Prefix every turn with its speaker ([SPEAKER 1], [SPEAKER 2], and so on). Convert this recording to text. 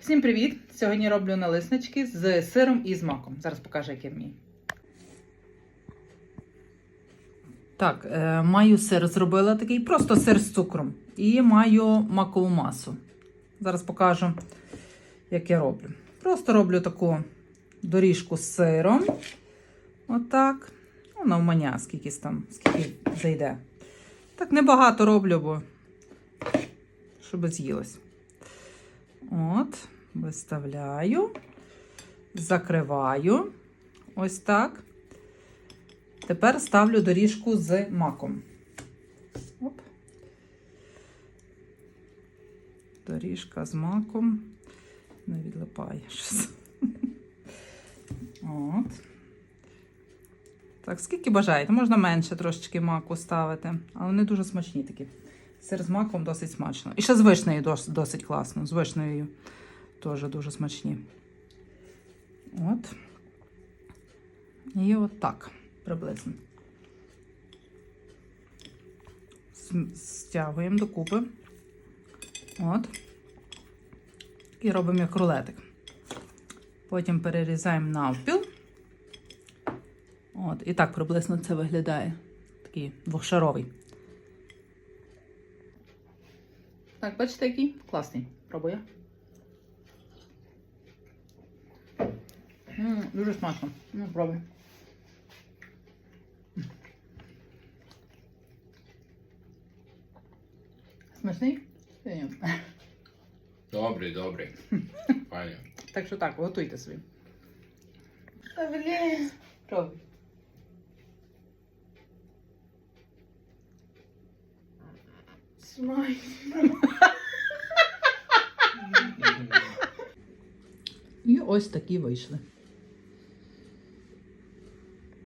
[SPEAKER 1] Всім привіт! Сьогодні роблю налиснички з сиром і з маком. Зараз покажу, як я вмію. Так, е, маю сир зробила такий, просто сир з цукром. І маю макову масу. Зараз покажу, як я роблю. Просто роблю таку доріжку з сиром. Отак. Ну, навмання, скільки там, скільки зайде. Так небагато роблю, бо щоб з'їлось. От, виставляю, закриваю. Ось так. Тепер ставлю доріжку з маком. Оп. Доріжка з маком. Не відлипає щось. От. Так, скільки бажаєте, можна менше трошечки маку ставити, але вони дуже смачні такі. Сир з маком досить смачно. І ще з вишнею досить класно. З вишнею теж дуже смачні. От. І от так приблизно. Стягуємо докупи. От. І робимо як рулетик. Потім перерізаємо навпіл. От, і так приблизно це виглядає. Такий двохшаровий. Так, бачите, який? Класний. Пробую. М, дуже смачно. Ну, пробуй. Смачний? Чи ні?
[SPEAKER 2] Добрий, добрий. Файно.
[SPEAKER 1] Так що так, готуйте собі. Блін. Пробуй. І ось такі вийшли.